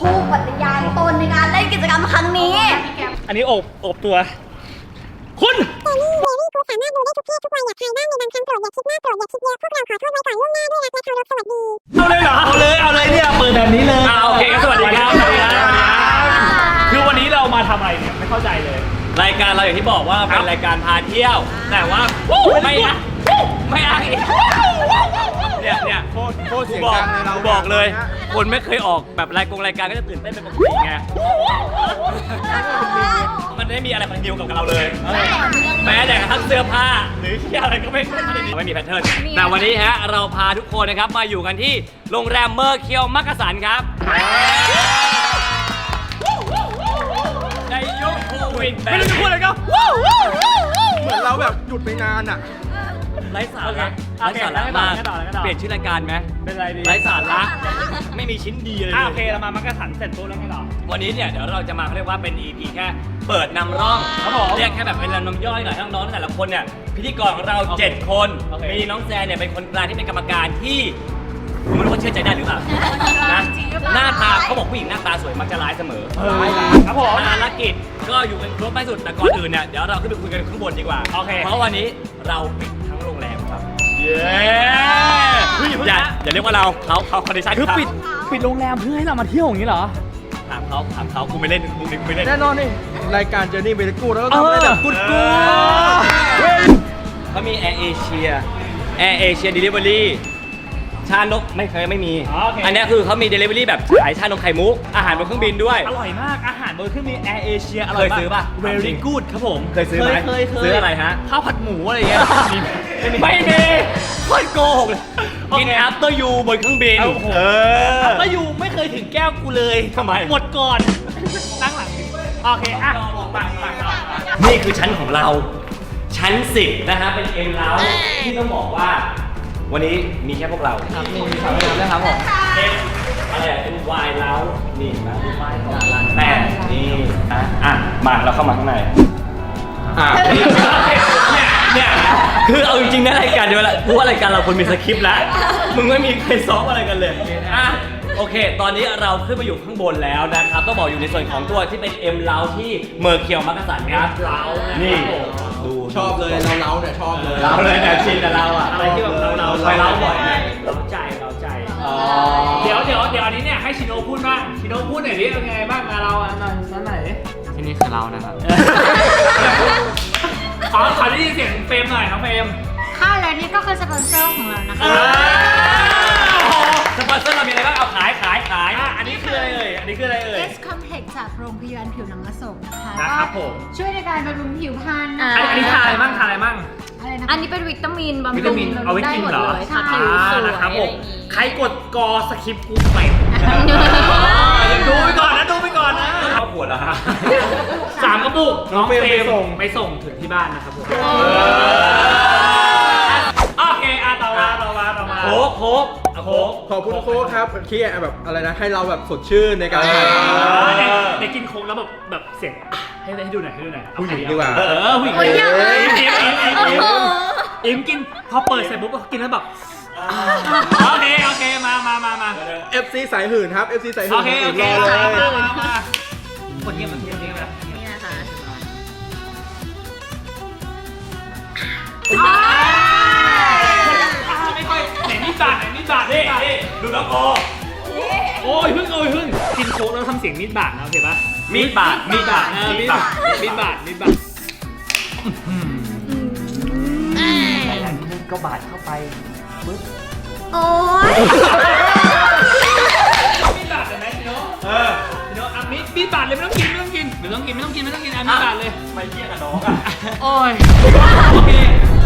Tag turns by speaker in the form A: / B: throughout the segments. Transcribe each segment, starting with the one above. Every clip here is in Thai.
A: ผู้ปฏิญาณตนในการเล่นกิจกรรมครั้งนี้
B: อันนี้โอบโอบตัว คุณ
C: แต่นี่เวลี่กูสามารถดูได้ทุกเพศทุกวัยอยากใครบ้างในบางครั้งโปรดอย่าคิดมากโปรดอย่าคิดเยอะพวกเราขอโทษไว้ก่อนล่วงหน้าด้วยและเคารพสวัสดี
B: เอาเลยเหรอเอาเลยเอาเลยเนี่ยเปิดแบบนี้เลยอ่าโอเคสวัสดีครับสวัสดีครับคือวันนี้เรามาทำอะไรเนี่ยไม่เข้าใจเลย
D: รายการเราอย่างที่บอกว่าเป็นรายการพาเที่ยว แต่ว่าไม่อะไม่อะเนี่ยเนี่ย
E: โคตรโคตร
D: กู
E: เสียง
D: บอก
E: ดังเลยเรา
D: กูบอกเลย คนไม่เคยออกแบบรายกงรายการก็จะตื่นเต้นเป็นปกติไง มันไม่มีอะไรมันเดียวกับเราเลย แม้แต่กระทั่งเสื้อผ้า หรือที่อะไรก็ไม่ไม่มีแพทเทิร์น แต่วันนี้ฮะเราพาทุกคนนะครับมาอยู่กันที่โรงแรมเมอร์เคียวมักกะสันครับ ในยุคโควิดแบบ
B: ไม่รู้จะพูดอะไรก็
E: เหมือนเราแบบหยุดไปนานอะ
D: ไร้สาระ
B: โอ
D: ไร้
B: เค
D: สาระมาก
B: แล้วก็ต่อแล้วก็ต่อ
D: เปลี่ยนชื่อรายการไหม
B: เป็นไรดี
D: ไร้สาระไม่มีชิ้นดีเลย
B: อะโอเคเรามามักกะสันเสร็จปุ๊บแล้วไงต่อ
D: วันนี้เนี่ยเดี๋ยวเราจะมาเขาเรียกว่าเป็น EP แค่เปิดนำร่อง
B: ครับผม
D: เรียกแค่แบบเป็นนำย่อยหน่อยให้น้องๆแต่ละคนเนี่ยพิธีกรของเรา
B: โอเค
D: 7คน
B: โอเค
D: มีน้องแซนเนี่ยเป็นคนกลางที่เป็นกรรมการที่ผมไม่รู้ว่าเชื่อใจได้หรือเปล่านะหน้าตาเขาบอกผู้หญิงหน้าตาสวยมักจะร้ายเสมอ
B: เออครับผม
D: ภารกิจก็อยู่กันครบไม่สุดแต่ก่อนอื่นเนี่ยเดี๋ยวเราขึ้นไปคุยกันข้างบนดีกว่า
B: โอเค
D: เพราะวันนี้เราปิดทั้งโรงแรม ครับ
B: เย้
D: อย่าอย่าเรียกว่าเราเขาเขาคอนดิชั่น
B: คือปิดปิดโรงแรมเพื่อให้เรามาเที่ยวอย่างนี้เหรอ
D: ถามเขาถามเขากูไม่เล่นกูไม่เล่น
E: แน่นอนนี่รายการ Journey b e l g o แล้วก็ทำอะไรแบบกุดกู
B: เออ
D: เขามีแอร์เอเชียแอร์เอเชียเดลิเวอรี่ชานกไม่เคยไม่มี
B: อ๋อโอเค
D: อันเนี้ยคือเขามีเดลิเวอรี่แบบขายชานมไข่มุก อาหารบนเครื่องบินด้วย
B: อร่อยมากอาหารบนเครื่องบินแอร์เอเชียอร่อยมาก
D: เคยซื้อป่ะ
B: very good ครับผม
D: เคยซื้อไหม
B: เคยเคย
D: ซื้ออะไรฮะ
B: ข้าวผัดหมูอะไรอย่างเงี้ย
D: ไม่มีโคตรโกหกเลย
B: โอเค
D: กิน after you บนเครื่องบิน
B: โอ้โห
D: เออ
B: แล้วอยู่ไม่เคยถึงแก้วกูเลย
D: ทำไม
B: หมดก่อนนั่งหลังโอเคอะปังปังปัง
D: นี่คือชั้นของเรา ชั้นสิบนะฮะเป็นเอ็มเล้าที่ต้องบอกว่า วันนี้มีแค่พวกเรา
E: ครับมีสาวน้ำนะครับผม
D: เอ็มอะไรอะเป็นวายเล้านี่นะดูวายของร้านแปดนี่นะอะมาเราเข้ามาข้างใน
E: อ่า
D: เนี่ยเนี่ยคือเอาจริงๆนะรายการเดียวละกูว่ารายการเราควรมีสคริปต์แล้วมึงไม่มีใครซ้อมอะไรกันเลยอะโอเค ตอนนี้เราขึ้นมาอยู่ข้างบนแล้วนะครับ ต้องบอกอยู่ในส่วนของตัวที่เป็นเอ็มเล้าที่เมอร์เคียวมักกะสันครับนี่ดู
E: ชอบเลยเราเล้าเนี่ยชอบเลย
D: เราเลยแบบชินแต่เราอะ
B: อะไรที่แบบเราเรา
D: ไปเล้าบ่อยนะ
B: เราใจเราใจ
D: อ๋อ
B: เดี๋ยวเดี๋ยวเดี๋ยวอันนี้เนี่ยให้ชิโนพูดบ้างชิโนพูดหน่อยดิเป็นไงบ้างงานเราอันนั้นนั้นไหน
F: ที่นี่คือเรานะครับ
B: ขอขอได้ยินเสียงเฟรมหน่อยน้องเฟรม
G: ค่ะและนี่ก็คือสปอนเซอร์ของเรานะคะ
D: สปอนเซอร์เรามีอะไรบ้างเอาขายขายขาย
B: อะอันนี้คืออะไรเอ่ยอันนี้คืออะไรเอ่ย
G: S Complex จากโรงพยาบาลผิวหนังอโศกนะคะ
B: นะครับ
G: ก็
B: ผม
G: ช่วยในการบำรุงผิวพรรณนะ
B: อัน
G: คะ
B: อันนี้ทาอะไรบ้างทาอะไรบ้าง
G: อะไรนะ
A: อันนี้เป็นวิตามินบำรุง
B: วิตามินเอาไว้กินเหรอ
A: ได้มดลยทาผิวสวย
B: นะครับผม
A: อะไรอย่างงี้
B: ใครกดกอสคริปต์กูไปดู ไปก่อนนะดูไปก่อนนะ
D: เข้าขวดแล้วฮะ
B: สามกระปุก
E: น้องเฟรมไปส่ง
B: ไปส่งถึงที่บ้านนะครับผมโอเคอะต่อมาต่อมาต่อมา
D: โค้กโค้กเอาโค้ก
E: ขอบคุณโค้กครับที่แบบอะไรนะให้เราแบบสดชื่นในการถ่ายท
B: เด็กเด็กกินโค้กแล้วแบบแบบเสียงอะให้ให้ดูหน่อยให้ดูหน่อยำ
E: ผู้หญิงดีกว่า
B: เออผู้หญิง
A: โอ้ยอยากเลย
B: อิมอิมอิมอิม
A: โอ้
B: อิม
A: โห
B: อิมกินพอเปิดเสร็จปุ๊บก็กินแล้วแบบโอเคโอเค มามามามา
E: FC สายหื่นครับ FC สายหื่
B: โอนเค โอเค
E: รอ
B: มา
E: เลย
B: มามาคนเงียบมันเงียบเงียบแล้ว
A: นี่นะคะ
B: ไม่ค่อยไหนมีดบาดไหนมีดบาด
D: นี่
B: นี่
D: นี่ดูน้องโก
B: โอ้ยพึ่งโอ้ยพึ่งกินโค้กแล้วทำเสียงมีดบาดนะโอเคปะ
D: มีดบาดมีดบาด
B: เออ
D: มี
B: มี
D: ด
B: ด
D: บา
B: บา
D: ด
B: ดมีดบาดมีดบาด
D: ก็บาดเข้าไป
A: โอ้ย
B: มีดบาดเลยไหมพี่โน้เออพี่โน้อะมีดมีดบาดเลยไม่ต้องกินไม่ต้องกินไม่ต้องกินไม่ต้องกินไม่ต้องกินอะมีดบาดเลย
D: ไม่เยี่ยกับน้องอะ
B: โอ้ยโอเค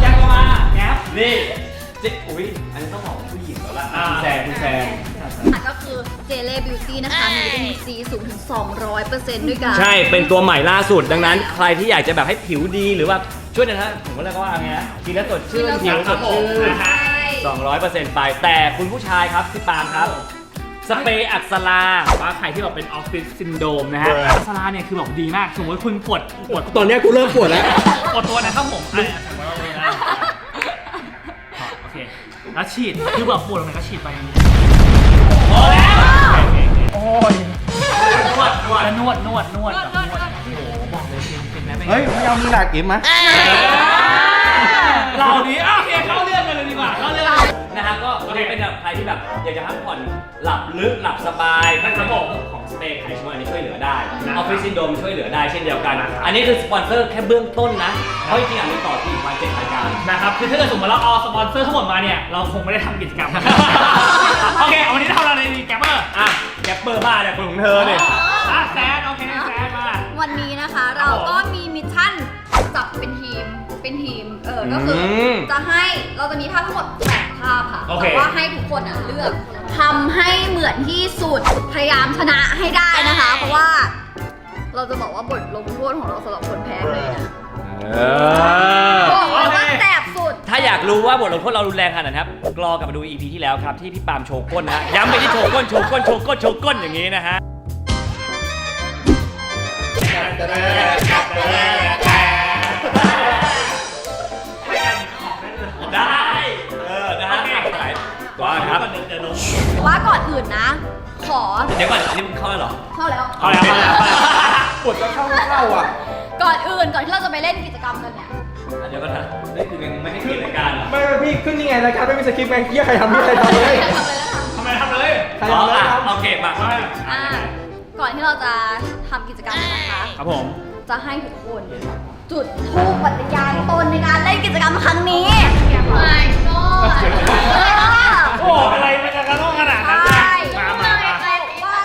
B: แยกออกมาแก๊ป
D: นี่จิอุ้ยอันนี้ต้องบอกผู้หญิงแล้วล่ะ
B: อ่า
D: คุณแซงคุณแซง
A: ก็คือเจเล่บิวตี้นะคะ มีวิตามินซีสูงถึง 200%ด้วยกัน
D: ใช่เป็นตัวใหม่ล่าสุดดังนั้น ใครที่อยากจะแบบให้ผิวดีหรือว่าช่วยนะฮะผมก็เรียกว่าไงนะกินแล้วสดชื่น
A: กินแล้ว
D: ผิวสดชื่น
B: นะฮะ
A: ใช่
D: 200%ไป แต่คุณผู้ชายครับพี่ปาล์มครับ สเปรย์อักษรา
B: ว่าใครที่แบบเป็นออฟฟิศซินโดรมนะฮะ
D: เออ
B: อัสลาเนี่ยคือแบบดีมาก สมมติคุณปวดปวด
E: ตอนเนี้ยกูเริ่มปวดแล้ว
B: ปวดตัวนะครับผมอะโอเค แล้วฉีด คือแบบปวดตรงไหนก็ฉีดไปอย่างนี้พอแล้ว
E: โอ้ย
B: วดนวดนวดแบบนวดโอ้โหบอกเลยฟินฟินนะเป็นไง
E: เฮ้ยไม่เอามือหนักเอ็มไหม
B: เรา อยา
D: กจะพักผ่อนหลับลึกหลับสบายนะครับผมของสเตย์ไข่ช่วยอันนี้ช่วยเหลือได้ออฟฟิศซินโดมช่วยเหลือได้เช่นเดียวกัน อันนี้คือสปอนเซอร์แค่เบื้องต้นนะเพราะจริงๆอะมีต่อที่อีกวันเจ็ดรายการ
B: นะครับ คือถ้าเกิดสมมติเราเอาสปอนเซอร์ทั้งหมดมาเนี่ย เราคงไม่ได้ทำกิจกรรม โอเคเอาวันนี้ทำอะไรดีแกปเปอร์
D: อะแกปเปอร์บ้าเนี่ยคนของเธอเนี่ย
B: อะแซดโอเคแซดมา
A: วันนี้นะคะเราก็มีมิชชั่นจับเป็นทีมเป็นทีมเออก็คืออ
D: ม
A: จะให้เราจะมีภาพทั้งหมดแปดภาพค่ะ
B: โอเค
A: แต่ว่าให้ทุกคนอะเลือกทำให้เหมือนที่สุดพยายามชนะให้ได้นะคะ เพราะว่า เราจะบอกว่าบทลงโทษของเราสำหรับคนแพ้เลยนะ
D: เออ
A: บอกเลยว่าแสบสุด
D: ถ้าอยากรู้ว่าบทลงโทษเรารุนแรงขนาดไหนครับกรอกลับมาดู EP ที่แล้วครับ ที่พี่ปาล์มโชว์ก้นนะฮะย้ำไปที่โชว์ก้นโชว์ก้นโชว์ก้นโชว์ก้นอย่างนี้นะฮะได้ ว่า
A: ก่อนอื่นนะ ขอ
D: เดี๋ยวก่อนอันนี้มึงเข้าแล้วเหรอ
A: เข้าแล้ว
B: เอาแล้วเอาแล้ว
E: ปวดจะเข้าไม่เข้าอะ
A: ก่อนอื่นก่อนที่เราจะไปเล่นกิจกรรมกันเนี่ย
D: เดี๋ยวก่อนนะนี่คือยังไม่ให้เกียรติรายการเหรอ
E: ไม่ไม่พี่ขึ้นยังไงรายการไม่มีสคริปต์ไงเฮียใครทำพี่ใครทำเลย
A: ทำเลยแล้วค่ะ
B: ทำไมทำเลย
E: ใคร
D: อ๋อ
E: ทำเลย
D: อะ
E: ครับ
D: โอเคมา
A: อ่าก่อนที่เราจะทำกิจกรรมกันนะคะ
B: ครับผม
A: จะให้ทุกคน จุดธูปปฏิญาณตนในการเล่นกิจกรรมครั้งนี้ไม่ ก็
B: โอ้อะไรมันจะกระต้องขนาดนั้น
A: ใช่
B: มามามา
A: ว่า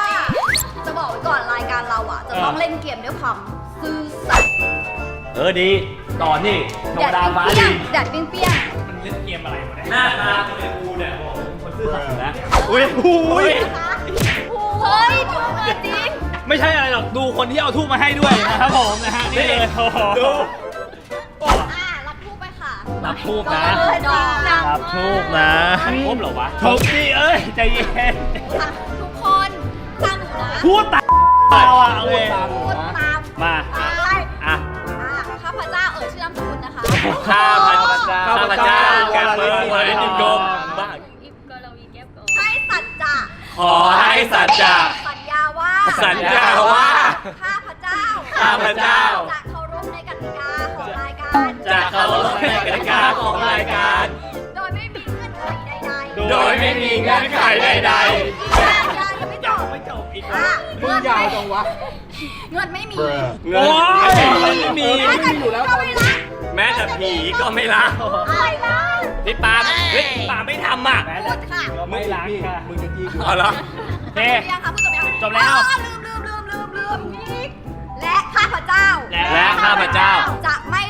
A: จะบอกไว้ก่อนรายการเราอะ จะต้องเล่นเกมด้วยความซื่อสัตย์
D: เออดี ต่อนี่ธรร
A: แด
D: ม
A: ด
D: ดาฟ้า
A: เปรี้ย
D: ดี
A: งๆแดดเปรี้ยง
B: มันเล่นเกมอะไรวะเนี่ย
D: หน้าตาเป็นกูเนี่ยบอกเป็นคนซื่อสัตย์อยู่แล้ว
E: อุ้ยอุ้ย
A: ๆนะคะเฮ้ยดูมาจริง
B: ไม่ใช่อะไรหรอก ดูคนที่เอาทูบมาให้ด้วยนะครับผมนะฮะ นี่เลยโค่ะ
D: รับทูบนะ
A: เออดอกจัง
B: รับทูบนะ
D: ครบเหรอวะ
B: ทูบดิเอ้ยใจเย็น
A: ค่ะทุกคนฟังหนูนะ
B: พูดตามเราอะโอเค
A: พูดตาม
B: มา
A: ไป
B: อะ
A: อ่าข้าพเจ้าเอ่ยชื่อนามสกุลนะคะ
D: ข้าพเจ้าข้าพเจ้าแกเปิดเผยดินกลมบ้า
A: ให้สัจจะ
D: ขอให้สัจจะ
A: สัญญาว่า
D: สัญญาว่า
A: ข้าพเจ้า
D: ข้าพเจ้า
A: จะายการ
D: จะเคารพในกติกาของรายการ
A: โดยไม่มีเงื่อนไขใดๆ
D: โดยไม่มีเงื่อนไขใด
A: อย่าอย่ายังไม่จบ
B: ไม่จบอีก
A: อะ
E: มึงยาวจังวะ
A: เงินไม่มี
D: ๆ
B: โอ้ย
D: ไม่มี
A: ถ้าเกิดอยู่แล้วก็ไม่รัก
D: แม้แต่ผีก็ไม่รัก
A: อะไรนะ
D: พี่ปาล์มเฮ้ยพี่ปาล์มไม่ทำอะ
A: พูดค่ะ
B: ไม่ล้างค่ะ
E: มึงจะจี้กู
D: เอาเหรอ
B: โอเค
A: จบยังคะพูดจบยัง
B: จบแล้ว
A: อ๋อลืมลืมลืมลืมลืมและข้าพเจ้า
D: และข้าพเจ้า
A: จะไม่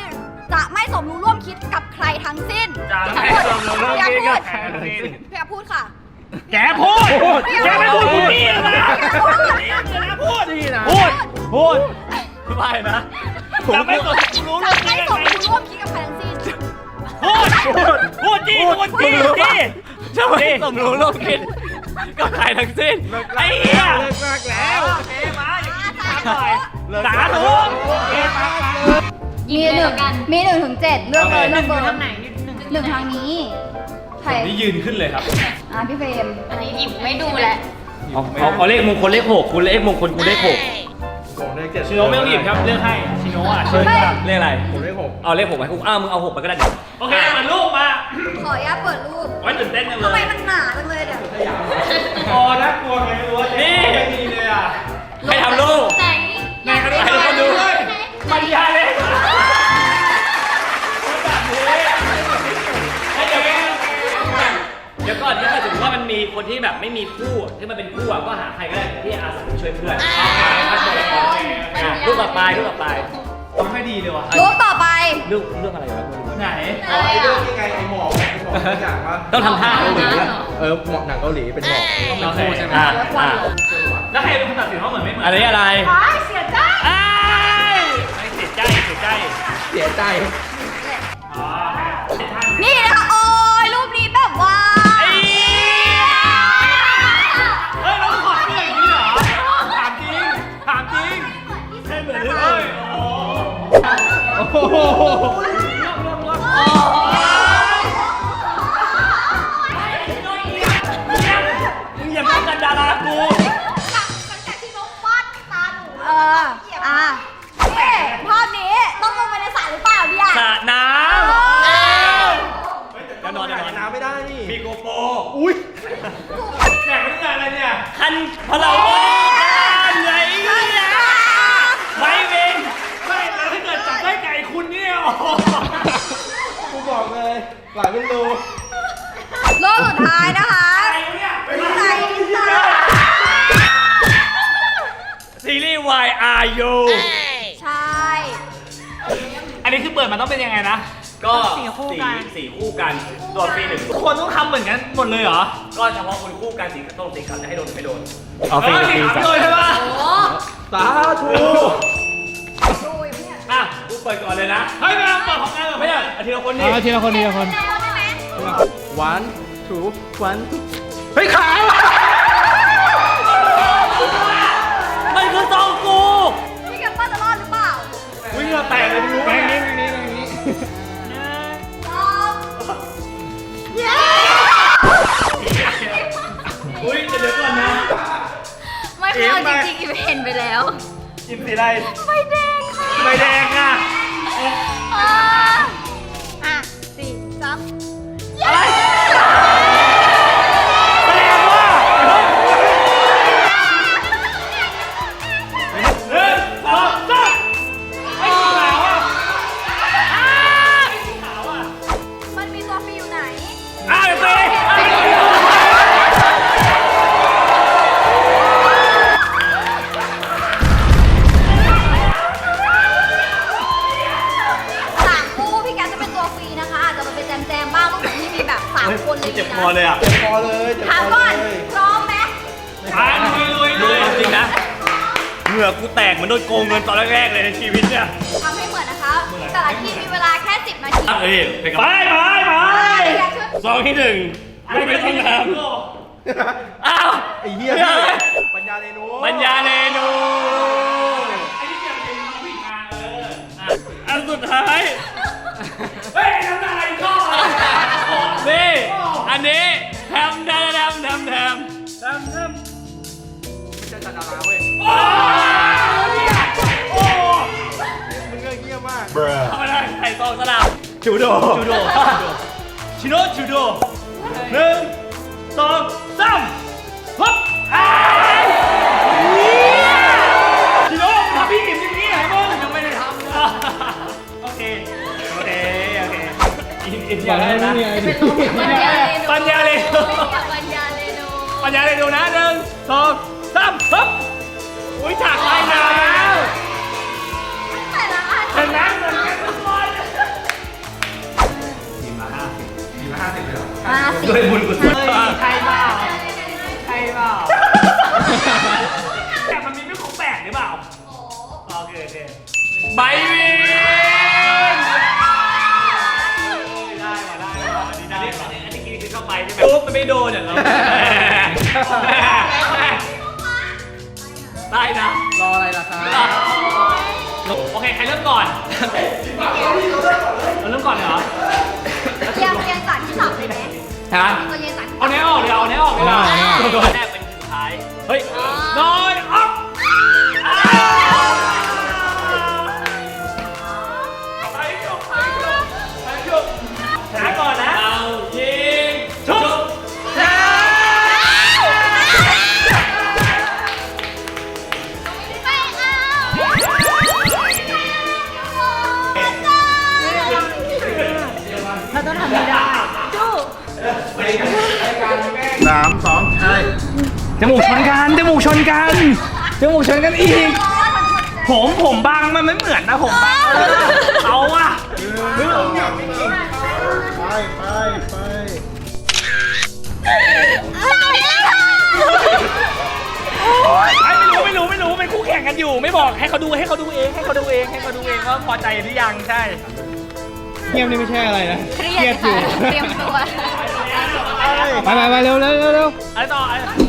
A: จะไม่สมรู้ร่วมคิดกับใครทั้งสิ้น
B: จะไม่สมรู้ร่วมคิดกับใครทั้งสิ้น
A: พี่อยากพูดค่ะ
B: แกพูด แกไม่พูดคุณนี่นะพูด
E: จี้นะ
B: พูด พูด
D: ไม่นะ
B: จะไม่สมรู้ร่วมคิ
A: ไม่
B: ดกับ
A: ส
B: ใค
A: ม
B: ร
A: รู้ร่วมคิดกับใครทั้งสิ้น
B: พูด พูดจี้พูดจี้จี้
D: จะไม่สมรู้ร่วมคิดกับใครทั้งสิ้น
B: ไอ้เหี้ย
E: เลิกมากแล้ว
B: โอเคมาอย่างนี้ถามหน่อยสาธุเอ๊ะมา มา
A: มีหนึ่งมีหนึ่งถึงเจ็ดเลือกเลยเลือกเบอร์
G: ทางไหนหนึ่ง
A: หนึ่งทางนี้ใคร
D: นี่ยืนขึ้นเลยครับ
A: อะพี่เฟรม
G: อันนี้หยิบไม่ดูแหละ
D: เอาเอาเอาเลขมงคลเลขหกคุณเลขมงคลคุณเลขหก
E: ผมเลขเจ็ด
B: ชิโนไม่ต้องหยิบครับเลือกให้ชิโนอะเชิญ
A: ไม่
B: ครับ
D: เลขอะไร
E: ผมเลขหก
D: เอาเลขหกไปกูอ้าวมึงเอาหกไปก็ได้เดี๋ยว
B: โอเคเหมือนลูกมา
A: ขออนุญาตเปิดรูป
B: ไว้ตื่นเต้นกันเล
A: ทำไม
B: ย
A: มันหนาจังเลยเนี่ย
B: อ๋อน่ากลัวไงไม่รู้ว่า
D: นี่
B: ไม่มีเลยอะ
D: ให้ทำลูก
G: ไหน
B: ไหนกันดู
D: ให้ทุกคนดู
B: มันยาเลยแบบนี้ให้เดี๋ยว
D: เดี๋ยวก่อนถ้าสมมติว่ามันมีคนที่แบบไม่มีคู่ที่มันเป็นคู่อะก็หาใครก็ได้ที่อาสาช่วยเพื่อนอะรูปต่อไปรูปต่อไป
B: ต้องให้ดีเลยว่ะ
A: รูปต่อไป
D: รูปเรื่องอะไรวะ
B: ไหน
E: อ๋อไอ้เรื่องยังไงไอ้หมอกไอ้หมอกตัวอย่างว่า
D: ต้องทำท่าเกาหลีอะ
E: เออหมอกหนังเกาหลีเป็นหมอก
B: โอเคใช่ไหมแล้วใครเป็นคนตัดสินว่าเหมือนไม่เหมือน
D: อันนี้อะไร
G: เสียใจ
B: ใจเสียใจ
E: เสียใจ
B: อ๋อโอเคท่าน
A: นี่นะคะโอ้ยรูปนี้แบบว่า
B: เฮ้ยเราต้องถอดเสื้ออย่างนี้เหรอ ถามจริง ถามจริงให้เหมือนเลย
E: โอ้โห
D: คันพลาบกันไงเนี่ยไม่เป็น
B: ไม่แล้วถ้าเกิดจับได้ไก่คุณเนี่ยโอ้โห
E: กูบอกเลยหลายเป็นรู
A: รอบสุดท้ายนะคะ
B: ไก่เนี่ยไป
A: ใส่ใส่
D: ซีรีส์ Y R U
A: ใช่
B: อันนี้คือเปิดมาต้องเป็นยังไงนะ
D: ก็สี่สี่คู่กันตัวฟรีหนึ่ง
B: ทุกคนต้องทำเหมือนกันหมดเลยเหรอ
D: ก็เฉพาะคนคู่กันสีต้องสีขาวจะให้โดนหรือไม่โดน
B: เอาฟรีฟรีเลยใช่ปะ
A: โอ้
E: สาธุ
A: ดูยเนี่ย
D: อะกูเปิดก่อนเลยนะ
B: เฮ้ยไม่เอาเปิดของกันเหรอ
D: ไม่
B: ไม่
D: ใช่
B: เอา
D: อาทีละคนนี่
F: เอาทีละคนทีละคน
A: เจอคนได้ไหม
E: วันทูวันเฮ้ยขาว
B: ไป
A: แล้ว
B: กินสีอะไร
A: ไฟแดงค่ะ
B: ใบแดงอะ เล
A: ย
D: เจ็บ
A: นะ
D: คอเลยอะ
E: พอเลยเจ็บ
A: ถาม
E: คอ
A: ก่อน
E: เลย
A: พร้อมไหม
B: อ่าลุยลุย
D: ดู
B: ลุย
D: จริงนะเหงื่อกูแตกเหมือนโดนโกงเงินตอนแรกๆเลยในชีวิตเนี่ย
A: ทำให้เหมือนนะคะแต่ละทีมมีเวลาแค่ 10 นาที
D: เอ้ยไปกับ
B: ไปไปไป
A: พี่แกช่วย
D: ซองที่หนึ่งไม่เป็นต้องทำอ้าว
E: ไอ้เหี้ยพี่ปัญญาเรนู
D: ปัญญาเรนู
B: ไอ้ที่เกี่ยวกับน้องผู้หญิงมาเออ
D: อันสุดท้าย
B: เฮ้ยน้ำลายก็
D: นี่ อันนี้แทมแทมแทมแทมแทม
B: ทำทำ
E: ไม่ใช่จันดาราเว้ย
B: โอ้เนี่ยโอ้
E: มึงก็เหี้ยมาก
D: ทำอะไรใส่ซองสลับจูโดจูโด
B: ชิโนจูโดหนึ่งสองสามฮึบอ้ายชิโนทำพี่อิ่มอย่างนี้เหรอมึงยังไม่ได้ทำเลยโอเค โอเค โอเคอินอิน
F: บอกแล้ว
B: นะ
F: ไม่มีอะ
A: ญญาเรนู
B: ปัญญาเลยดูนะหนึ่งสองสามฮึบอุ้ยฉากไปหนาว
A: แต่ละอัน
B: ชนะเหมือนกันทุกคน
A: มาสิ
D: ด้วยบุญกุศล
B: ใครบ้าใครบ้าแต่มันมีเรื่องของแปลกหรือเปล่าโอเคโอเคใบวินได้มาได้มาอันนี้
D: อัน
B: ได้
D: นี้
B: มา
D: อันนี้คือเข้าไปใช่ไหมปุ๊บมันไม่โดนเนี่ยเรา ได้นะ
E: รออะไรล่ะครับ
B: โอเค ใครเริ่มก่อน เราเริ่มก่อนเลยเหรอ
A: เรียงเรียงจากที่สามเลยไหม
B: ฮะ
A: เราเรียงจากที่
B: เอาเนี้ยออกเดี๋ยวเอาเนี้ยออกเดี๋ยว
D: ตัวแรกเป็นสุดท้าย
B: เฮ้ยน้อยออก จ
A: มู
B: กชนกันจมูกชนกันจมูกชนกันอีก ผมผมบางมันไม่เหมือนนะผมบางเอาอะ
E: ไปไปไป
B: ไม่รู้ไม่รู้ไม่รู้เป็นคู่แข่งกันอยู่ ไม่บอกให้เขาดูให้เขาดูเองให้เขาดูเองให้เขาดูเองว่าพอใจหรือยังใช่
F: เงียบนี่ไม่ใช่อะไรนะ
A: เครียด
F: อยู่
A: ค่ะเตรียมตัว
F: ไปไปไปเร็วเร็วเร็ว
B: อะไรต่ออะไร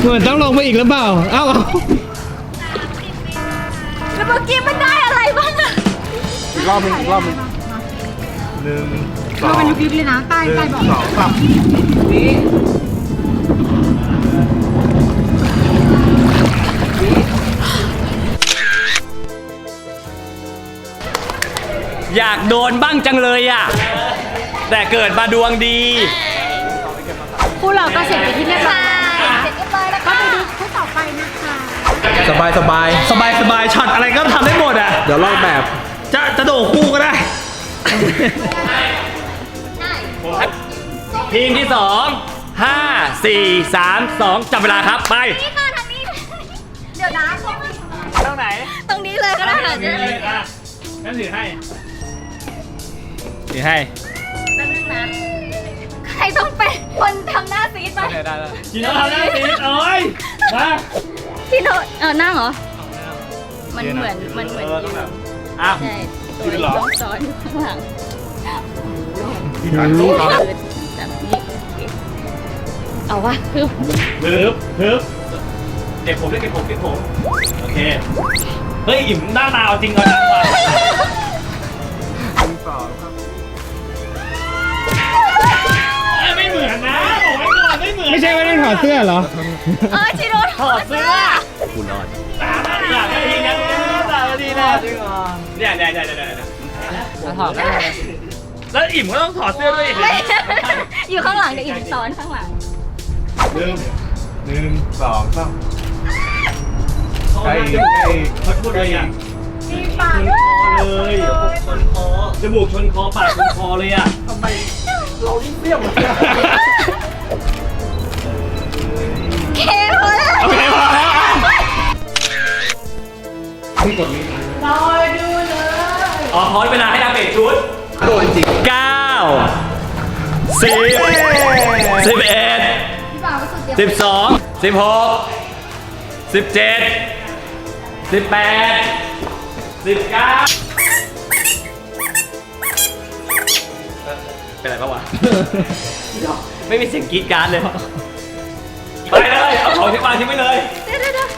D: เห
E: มื
F: อนต้องลงไปอีกหรือเปล่า เอ้าเอา
A: แล้วเมื่อกี้มันได้อะไรบ้างอะ
E: อีกรอบหนึงอีกรอบหนึงหนึ่งสอง
G: มันยุบเลยนะใต้
E: หนึ่
G: ใต้
E: ง
G: บอก
E: สองสาม
D: อยากโดนบ้างจังเลยอะ แต่เกิดมาดวงดี
G: คู่เราก็เสร็จไปที่เรียบร้อย คู่ต่อไปนะคะ
E: สบายสบาย
B: สบายสบายช็อตอะไรก็ทำได้หมดอะ
E: เดี๋ยวลอกแบบ
B: จะจะโดดคู่ก็ได้
D: ทีมที่สองห้าสี่สามสองจับเวลาครับไป
A: นี่ค่ะทางนี้เดี๋ยวนะตรงนี้
B: ตรงไหน
A: ตรงนี้เลยก็ได้ค่ะจะได้
B: อะงั้นถือให้ถือให้
A: แป๊บนึงนะใครต้องเป็นคนทำหน้าซีดไป
B: ได้ได้กินแล้วทำหน้าตีเอ้ยมา
A: พี่โนตเออนั่งเหรอ มันเหมือนมันเหมือน
B: เออต้องแบบอ้าว
A: ใช่
B: จริงเหรอ
A: ต้องซ้อนอยู่ข้างหลัง
E: ถ่ายรูปก่อน
A: แบบนี้เอาวะคือ
B: ฮึบฮึบเก็บผมด้วยเก็บผมเก็บผม โอเค เฮ้ยอิ่มหน้าหนาวจริงเอาจังว่ะ เอ้ยไม่เหมือนนะบอกไว้ก่อนไม่เหมือน
F: ไม่ใช่ว่าต้องถอดเสื้อเหรอ
A: เออชิโนถอดเสื้อ
D: คุณรอด
B: สามนาทีสามนาทีนะสามนาทีนะจริงเหรอเนี่ยเนี่ยเนี่ยเนี่ยเนี่ยแล้วอิ่มก็ต้องถอดเสื้อด้วยอีก
A: ไม่อยู่ข้างหลังเดี๋ยวอีกซ้อนข้างหลัง
E: หนึ่งหนึ่งสองสามใกล้อีกใกล้อีก
B: เขาพูดอะไรอะ
G: มีปาก
B: ชนคอเลยชนคอจมูกชนคอปากชนคอเลยอะ
A: เรา
E: ลิ้นเปรี้ยว
F: เค
A: พอแล้ว
B: โอเคพอแล้ว
D: อ๋อพอเวลาให้ดาเมจชุด
E: โดนจริง
D: เก้าสิบสิบเอ็ด
A: พี่บ่าวรู้สึกเดี๋ยว
D: สิบสองสิบหกสิบเจ็ดสิบแปดสิบเก้า เป็นไรปะวะ ไม่มีเสียงกรีดกรารเลย ไปเลย เอาของที่วางทิ้งไปเลย
A: เดี๋ยวเดี๋ยวเดี๋ยว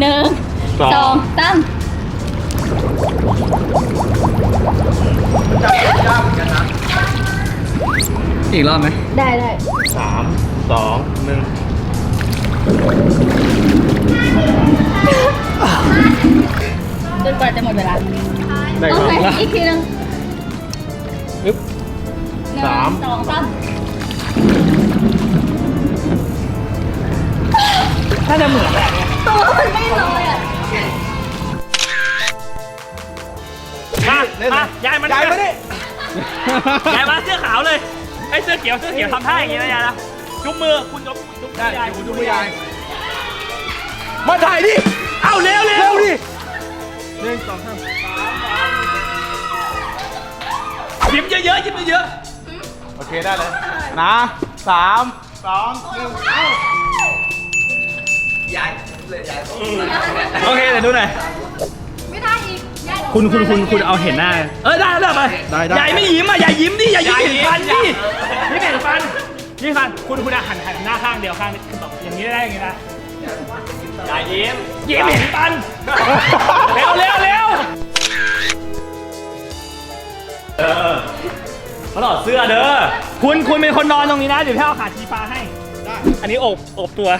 A: หนึ่งสองสาม
F: อีกรอบไหม
A: ได้ได้
E: สามสองหนึ่ง
A: จนกว่าจะหมดเวลา
E: ได้
A: โอ
E: ครับ
A: เคอีกทีหนึง
E: อึ๊บ
A: หนึ่ง
E: สาม
A: สองสาม
B: ถ้าจะเหมือนแหละ
A: ตัวมันไม่ลอยอะ
B: มามาย้ายมัน
E: ย้ายมาดิ
B: ย้ายมาเสื้อขาวเลยไอ้เสื้อเขียวเสื้อเขียวทำท่าอย่างนี้นะยายนะจุ๊บมือคุณจุ๊บจุ๊บ
E: ได้
B: ยาย
E: คุณดูไม่ยายมาถ่ายดิ
B: เอ้าเร็วเร็ว
E: เร็วดิ หนึ่งสองสาม
B: ยิ้มเยอะๆยิ้มเยอะ
E: โอเคได้เลย นะสามสองหนึ่ง
B: โอเคเดี๋ยวดูหน่อย
A: ไม่ได้อีกได้
B: คุณคุณคุณคุณเอาเห็นหน้า เออได้ได้ไป
E: ได้ได้
B: ยายไม่ยิ้มอะยายยิ้มดิยายยิ้มเห็นฟันดิยิ้มเห็นฟันนี่ฟันคุณคุณหันหันหน้าข้างเดียวข้างนี้คือแบบอย่างนี้ได้อย่างนี้นะ
D: อย่ายิ้ม
B: ยิ้มเห็นฟัน เร็วเร็วเร็ว
D: เออเขาถอดเสื้อเด้อ
B: คุณคุณเป็นคนนอนตรงนี้นะ เดี๋ยวพี่เอาขาชีฟ้าให้ อันนี้โอบโอบตัว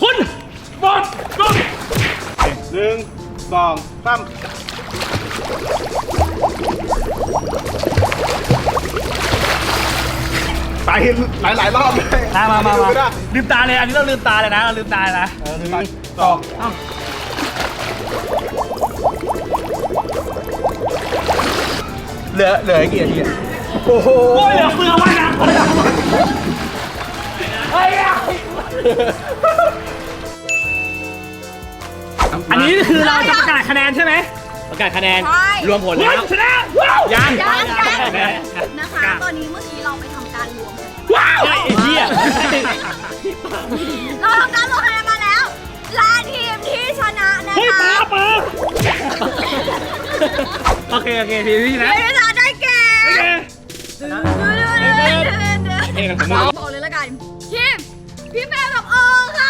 B: คุณบอลบอล
E: หนึ่งสองสาม ไปหลายหลายๆรอบเลย
B: มามามา
E: ดู
B: มา
E: ไได้
B: ลืมตาเลย อันนี้เราลืมตาเลยนะเราลืมตาเลยนะ
E: เออหนึ่งสองสามเหลือเหลือกี่นาทีอะโอ้โห
B: โอ้ยเหลือเฟือไว้นะเฮ้ยอะอันนี้คือเราจะประกาศคะแนนใช่ไหม
D: ประกาศคะแนน
A: ใช่
D: รวมผล
B: คุ
D: แล้ว
B: ณชนะว้าว
D: ยัง
A: ยังยัง
B: แหม
A: นะคะ ตอนนี้เมื่อกี้เราไปทำการ
B: ว้าวไอ้เหี้
A: ยราทำการลงคะแนนมาแล้วและทีมที่
B: ชนะนะเฮ้ยคะปาปาโอ
A: เคโอเคทีนี้นะทีมที่ชนะได้แก่โอ
B: เคเองผมว่าบอกเลยละกันทีมพี่แฟนกับโอค่ะ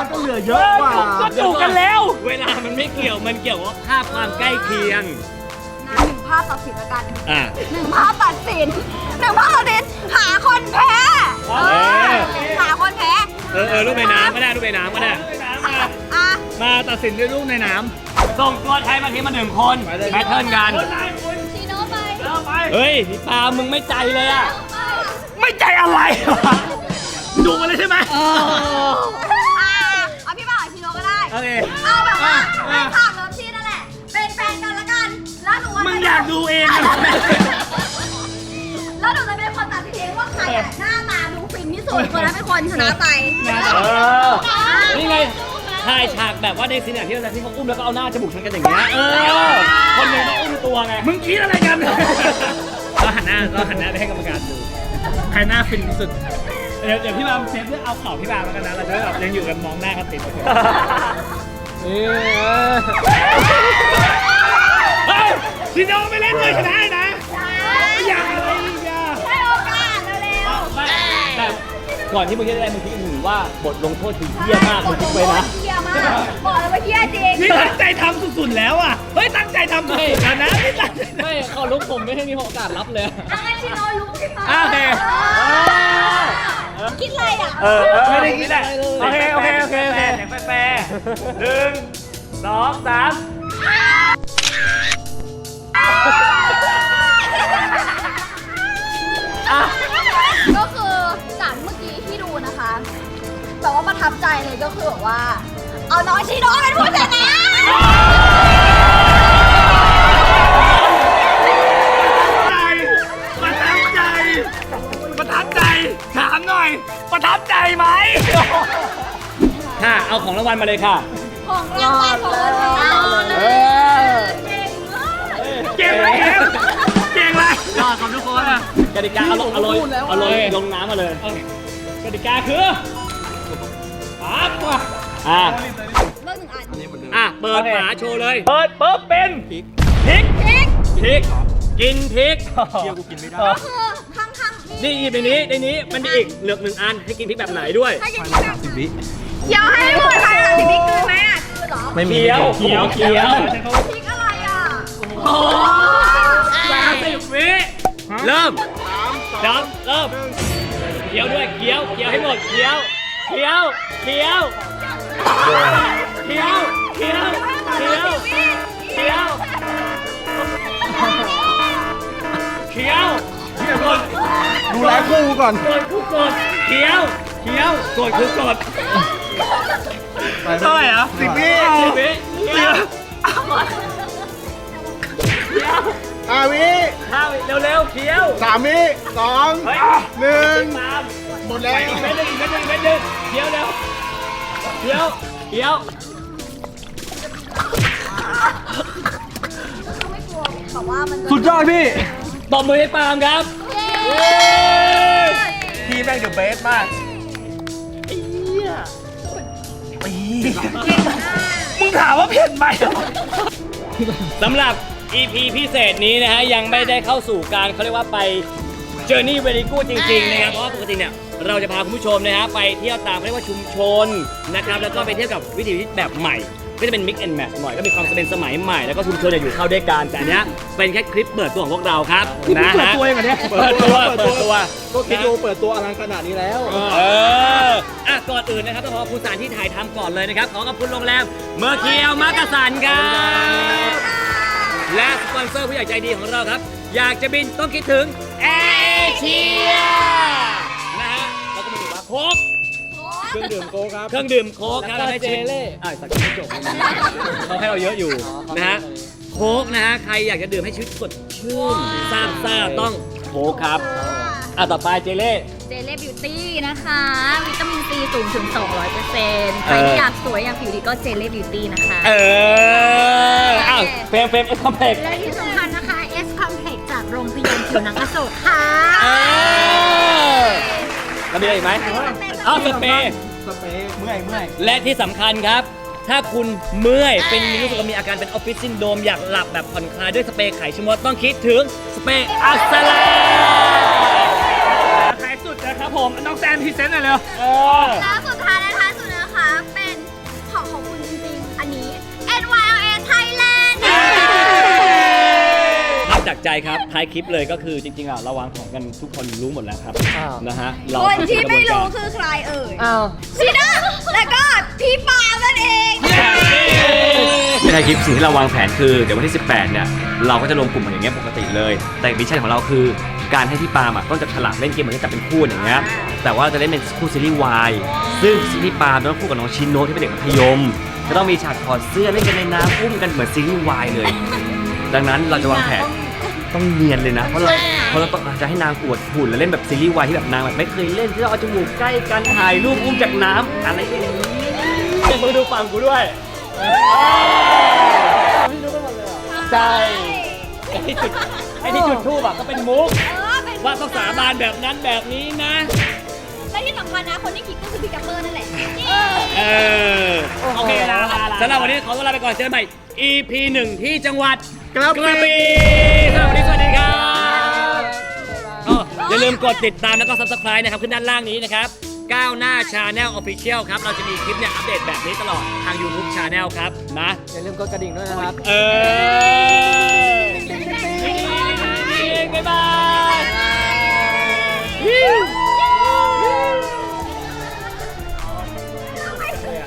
B: ะ
E: เวลาก็เหลือเยอะกว่า
B: ก็จูบกันแล้ว
D: เวลามันไม่เกี่ยวมันเกี่ยวกับภาพความใกล้เคียง
A: นะหนึ่งภาพตัดสินละกัน
D: อะ
A: หนึ่งภาพตัดสินหนึ่งภาพตัดสินหาคนแพ้เออหาคนแพ้
D: เออเออรูปในน้ำก็ได้รูปในน้ำก็ได้
A: อะ
B: มาตัดสินด้วยลูกในน้
D: ส่งตัวใครมาทีมมาหนึ่งคนแบทเทิลกัน
A: ชิโนไป
D: เฮ้ยพี่ปามึงไม่ใจเลยอะำ
B: ไม่ใจอะไรวะดูมาเลยใช่ไหม
A: อะเอาพี่บ่าวกับชิ โนก็ได้
B: โอเค
A: เอาแบบว่า
B: อะ
A: เป็นฉากเลิฟซีนนั่นแหละ เป็นแฟนกันละกัน แล้วหนูว่า
B: มึงอยากดูเองอะ
A: แล้วหนูจะเป็นคนตัดสินเองว่าใครอะหน้าตาดูฟินที่สุดคนนั้นเป็นคนชนะไป
D: เออนี่ไงถ่ายฉากแบบว่าในซีนอย่างที่เราที่เขาอุ้มแล้วก็เอาหน้าจมูกชนกันอย่างเงี้ย เออ คนหนึงก็อุ้มตัวไง
B: มึงคิดอะไรกันเราหันหน้าเราหันหน้าไปให้กรรมการดู ใครหน้าฟินที่สุด เดี๋ยวเดี๋ยวพี่บามเซฟเพื่อเอาเข่าพี่บามแล้วกันนะเราจะได้แบบยังอยู่กันมองหน้ากันติดเออเฮ้ยชิโนไม่เล่นเลยชนะนะไม่อยากอะไรอีกอะ
A: ให้โอกาสเร็ว
D: ไม่แต่ก่อนที่มึงจะได้มึงคิดหนึ่งว่าบทลงโทษคือเหี้ยมากมึงคิดไว้นะ
A: เฮียมากบอกเลยว่าเฮียจริง
B: นี่ตั้งใจทำสุดๆแล้วอะเฮ้ยตั้งใจทำสุดๆแล้วนะนี่ตั้งใจ
F: ไม่เขาลุกผมไม่ให้มีโอกาสรับเลย
A: อังไงชิโนรู้พี่ปา
B: อะโอเค
A: คิดอะไรอะ
D: เออเออ
B: ไม่ได้คิดแหละโอเคโอเคโอเคโอเค
D: แฟร์แฟร์หนึ่งสองสาม
A: ก็คือจากเมื่อกี้ที่ดูนะคะแบบว่าประทับใจเลยก็คือแบบว่า เอาน้องชิโนเป็นผู้ชนะ
B: น่อย ประทับใจไหม
D: ค่ะ เอาของรางวัลมาเลยค่ะ
A: ของรางวัลของเราเก่งมาก
B: เก่งเลยเก่งเลยยอดขอบทุกคนอะ
D: กติกาเอาลงเอาลอยเอาลอยลงน้ำมาเลย
B: กติกาคือปั๊บว่ะ
D: อะ
A: เลือกหนึ่งอัน
D: อะเปิดฝาโชว์เลย
B: เปิดปุ๊บเป็นพริกพริก
A: พริก
D: พริกกินพริก
B: เดี๋ยวกูกินไม่ได้
A: ก็คือข้างข้างๆ
D: นี่หยิบในนี้ในนี้มันมีอีกเหลือกหนึ่งอันให้กินพริกแบบไหนด้วย
A: ถ้าอย่างนี้แบบเขียวให้หมดค่ะสิพริกคือไหมอะคือเหรอ
B: ไม่มี
D: เขียวเขียวเขียว
A: พริกอะไรอะ
D: โอ้สามสิบวิเริ่มดำเริ่มเขียวด้วยเขียวเขียวให้หมดเขียวเขียวเขียวเขียวเขียวเขียวเขียวเขียวเขียวก ด
E: ดูแลคู่ก่อน
D: กดคู่กดเขียวเขียวกดคู่กด
B: เท่าไหร่อะสิบวิ
D: สิบวิเขียวเขียว
E: ห้าวิ
D: ห้าวิเร็วๆเขียว
E: สามวิสอง
D: เฮ้ย
E: หนึ่ง
D: ตาม
E: หมดแล้ว
D: อีกเม็ดหนึงอีกเม็ดหนึงอีกเม็ดหนึงเขียวเร็วเขียวเขียว
A: ไม่กลัวแบบว่ามันจะ
B: สุดยอดพี่
D: ตบมือให้ปาล์มครับ
B: พี่แม่งเดอะเบสมากมึงถามว่าเผ็ดไหม
D: สำหรับ EP พิเศษนี้นะฮะ ยังไม่ได้เข้าสู่การเขาเรียกว่าไป Journey Very Good จริง ๆ นะครับ เพราะว่าปกติเนี่ย เราจะพาคุณผู้ชมนะฮะ ไปเที่ยวตามเขาเรียกว่าชุมชนนะครับ แล้วก็ไปเที่ยวกับวิถีชีวิตแบบใหม่ ก็จะเป็น mix and match หน่อยก็มีความเป็นสมัยใหม่แล้วก็ชุมชนเนี่ยอยู่เข้าด้วยกันแต่อันเนี้ยเป็นแค่คลิปเปิดตัวของพวกเราครับนะ
B: เปิด
D: ฮะ
B: ตัวเองเหรอเนี่ย
D: เปิดตัวเปิดตัว
E: ก็คิดดูเปิดตัวอลังขนาดนี้แล้ว
D: เอออะก่อนอื่นนะครับต้องขอบคุณสถานที่ถ่ายทำก่อนเลยนะครับ ขอขอบคุณโรงแรมเมอร์เคียวมักกะสันครับและสปอนเซอร์ผู้ใหญ่ใจดีของเราครับ อยากจะบินต้องคิดถึงแอร์เชียนะฮะแล้วก็มีว่าโค้ก
E: เครื่องดื่มโค้กครับ
D: เครื่องดื่มโค้กครับ
F: แล้วก็
D: ให้ชีวิต
F: เจเล่
D: อะสักไม่จบเขาให้เราเยอะอยู่นะฮะโค้กนะฮะใครอยากจะดื่มให้ชีวิตสดชื่นซาบซ่าต้องโค้กครับอะต่อไปเจเล่
A: เจเล่บิวตี้นะคะ วิตามินซีสูงถึง 200%ใครที่อยากสวยอยากผิวดีก็เจเล่บิวตี้นะคะ
D: เอออ้าวเฟรมเฟรมเอ็กซ์คอมเพล็กซ์
G: และที่สำคัญนะคะ S Complex จากโรงพยาบาลผิวหนังอโศกค่ะ
D: เออแล้วมีอะไรอีกไหม อ้าวสเปรย์
E: สเปรย์เมื่อยเมื่อย
D: และที่สำคัญครับ ถ้าคุณเมื่อยเป็นมีรู้สึกว่ามีอาการเป็นออฟฟิศซินโดรมอยากหลับแบบผ่อนคลายด้วยสเปรย์ไขชะมดต้องคิดถึงสเปรย์อัสลา
B: ท้ายสุดนะครับผมน้องแซมพรีเซนต์หน่อยเร็ว
D: เออ
A: แล้วสุดท้ายนะคะสุดนะคะเป็นของของคุณจริงๆอันนี้ NYLA Thailand
D: ภาพ จากใจครับท้ายคลิปเลยก็คือจริงๆอะเราวางของกันทุกคนรู้หมดแล้วครับ
F: อ้าว
D: นะฮะเรา
A: คนที่ไม่รู้
D: กะบวนกา
A: คือใครเอ่ย
F: อ้าว
A: ชีด้าแล้วก็พี่ปาล์มนั่นเอง
D: ในท้ายคลิปสิ่งที่เราวางแผนคือเดี๋ยววันที่ 18 เนี่ย เราก็จะรวมกลุ่มกันอย่างเงี้ยปกติเลย แต่มิชชั่นของเราคือ การให้พี่ปาล์มอะต้องจะฉลาดเล่นเกมเหมือนกับเป็นคู่อย่างเงี้ยแต่ว่าเราจะเล่นเป็นคู่ซีรีส์วายซึ่งซีรีส์ปาล์มต้องคู่กับน้องชินโนะที่เป็นเด็กมัธยมจะต้องมีฉากถอดเสื้อเล่นกันในน้ำอุ้มกันเหมือนซีรีส์วายเลย ดังนั้นเราจะวางแผน ต้องเนียนเลยนะ เพราะเราเพราะเราต้องจะให้นางอวดหุ่นแล้วเล่นแบบซีรีส์วายที่แบบนางแบบไม่เคยเล่นที่เราเอาจมูกใกล้กันถ่ายรูปอุ้มจากน้ำอะไรอย่างนี้มึงดูฟังกูด้วยใช่ไอ้ที่จุดไอ้ที่จุดทูบอะก็เป็นมุก
A: เออเป็น
D: ว่าต้องสาบานแบบนั้นแบบนี้นะ
A: และที่สำคัญนะคนที่คิดก็คือพี่กัปเปอร์นั่นแหละ
D: เออ
B: โอเคลาลาลา
D: สำหรับวันนี้ขอตัวลาไปก่อนเจอกันใหม่ EP หนึ่งที่จังหวัด
B: ก
D: ลับมาปีสวัสดีสวัสดีครับอย่าลืมกดติดตามแล้วก็ subscribe นะครับ ขึ้นด้านล่างนี้นะครับ ก้าวหน้าชาแนลออฟฟิเชียลครับ เราจะมีคลิปเนี่ยอัปเดตแบบนี้ตลอดทาง YouTube Channel ครับนะ
F: อย่าลืมกดกระดิ่งด้วยนะครับ
D: เออบ๊ายบาย